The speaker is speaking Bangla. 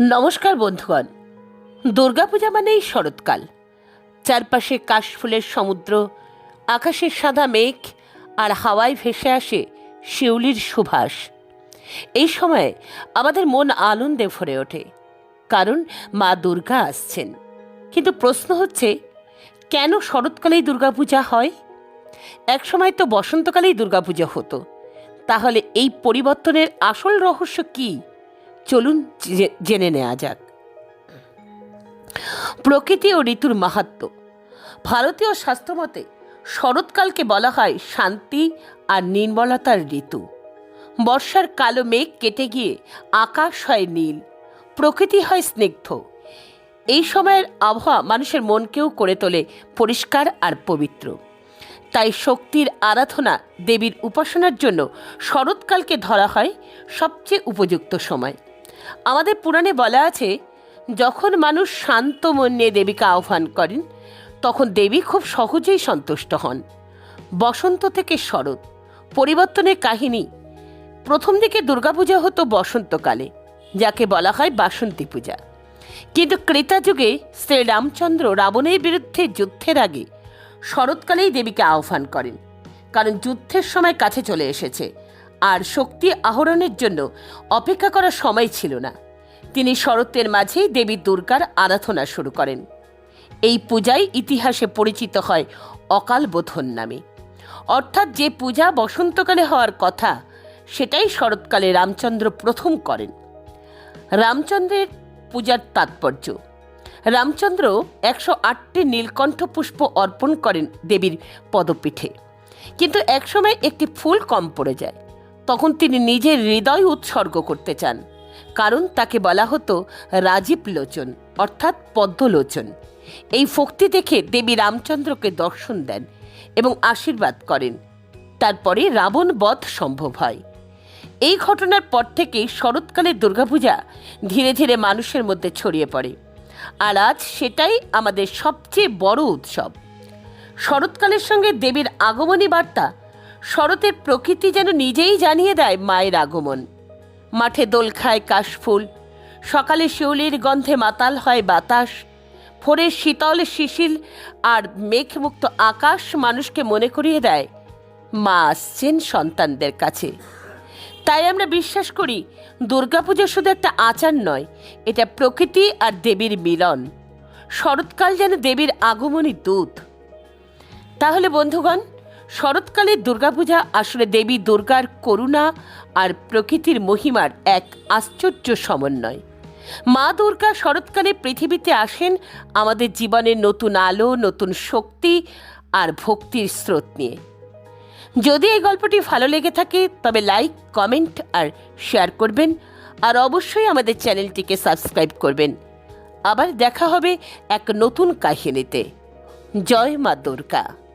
নমস্কার বন্ধুগণ। দুর্গাপূজা মানেই শরৎকাল। চারপাশে কাশফুলের সমুদ্র, আকাশের সাদা মেঘ আর হাওয়ায় ভেসে আসে শিউলির সুভাষ। এই সময় আমাদের মন আনন্দে ভরে ওঠে, কারণ মা দুর্গা আসছেন। কিন্তু প্রশ্ন হচ্ছে, কেন শরৎকালেই দুর্গাপূজা হয়? একসময় তো বসন্তকালেই দুর্গাপূজা হতো। তাহলে এই পরিবর্তনের আসল রহস্য কী? চলুন জেনে নেওয়া যাক। প্রকৃতি ও ঋতুর মাহাত্ম্য ভারতীয় স্বাস্থ্যমতে শরৎকালকে বলা হয় শান্তি আর নির্মলতার ঋতু। বর্ষার কালো মেঘ কেটে গিয়ে আকাশ হয় নীল, প্রকৃতি হয় স্নিগ্ধ। এই সময়ের আবহাওয়া মানুষের মনকেও করে তোলে পরিষ্কার আর পবিত্র। তাই শক্তির আরাধনা দেবীর উপাসনার জন্য শরৎকালকে ধরা হয় সবচেয়ে উপযুক্ত সময়। আমাদের পুরাণে বলা আছে, যখন মানুষ শান্ত মন নিয়ে দেবীকে আহ্বান করেন, তখন দেবী খুব সহজেই সন্তুষ্ট হন। বসন্ত থেকে শরৎ, পরিবর্তনের কাহিনী। প্রথম দিকে দুর্গাপূজা হতো বসন্তকালে, যাকে বলা হয় বাসন্তী পূজা। কিন্তু ক্রেতা যুগে শ্রী রামচন্দ্র রাবণের বিরুদ্ধে যুদ্ধের আগে শরৎকালেই দেবীকে আহ্বান করেন, কারণ যুদ্ধের সময় কাছে চলে এসেছে। আর শক্তি আহরণের জন্য অপেক্ষা করার সময় ছিল না। তিনি শরতের মাঝেই দেবী দুর্গার আরাধনা শুরু করেন। এই পূজাই ইতিহাসে পরিচিত হয় অকাল বোধন নামে। অর্থাৎ যে পূজা বসন্তকালে হওয়ার কথা, সেটাই শরৎকালে রামচন্দ্র প্রথম করেন। রামচন্দ্রের পূজার তাৎপর্য। রামচন্দ্র একশো আটটি নীলকণ্ঠ পুষ্প অর্পণ করেন দেবীর পদপীঠে। কিন্তু একসময় একটি ফুল কম পড়ে যায়। তখন তিনি নিজের হৃদয় উৎসর্গ করতে চান, কারণ তাকে বলা হতো রাজীব লোচন, অর্থাৎ পদ্মলোচন। এই ফক্তি দেখে দেবী রামচন্দ্রকে দর্শন দেন এবং আশীর্বাদ করেন। তারপরে রাবণ বধ সম্ভব হয়। এই ঘটনার পর থেকেই শরৎকালের দুর্গাপূজা ধীরে ধীরে মানুষের মধ্যে ছড়িয়ে পড়ে। আর আজ সেটাই আমাদের সবচেয়ে বড় উৎসব। শরৎকালের সঙ্গে দেবীর আগমনী বার্তা শরতের প্রকৃতি যেন নিজেই জানিয়ে দেয় মায়ের আগমন। মাঠে দোল খায় কাশফুল সকালে শিউলির গন্ধে মাতাল হয় বাতাস ভোরের শীতল শিশিল আর মেঘমুক্ত আকাশ মানুষকে মনে করিয়ে দেয়, মা আসছেন সন্তানদের কাছে। তাই আমরা বিশ্বাস করি, দুর্গাপূজা শুধু একটা আচার নয়, এটা প্রকৃতি আর দেবীর মিলন। শরৎকাল যেন দেবীর আগমনী দূত। তাহলে বন্ধুগণ শরৎকালের দুর্গাপূজা আসলে দেবী দুর্গার করুণা আর প্রকৃতির মহিমার এক আশ্চর্য সমন্বয়। মা দুর্গা শরৎকালে পৃথিবীতে আসেন আমাদের জীবনের নতুন আলো, নতুন শক্তি আর ভক্তির স্রোত নিয়ে। যদি এই গল্পটি ভালো লেগে থাকে, তবে লাইক, কমেন্ট আর শেয়ার করবেন আর অবশ্যই আমাদের চ্যানেলটিকে সাবস্ক্রাইব করবেন। আবার দেখা হবে এক নতুন কাহিনীতে। জয় মা দুর্গা।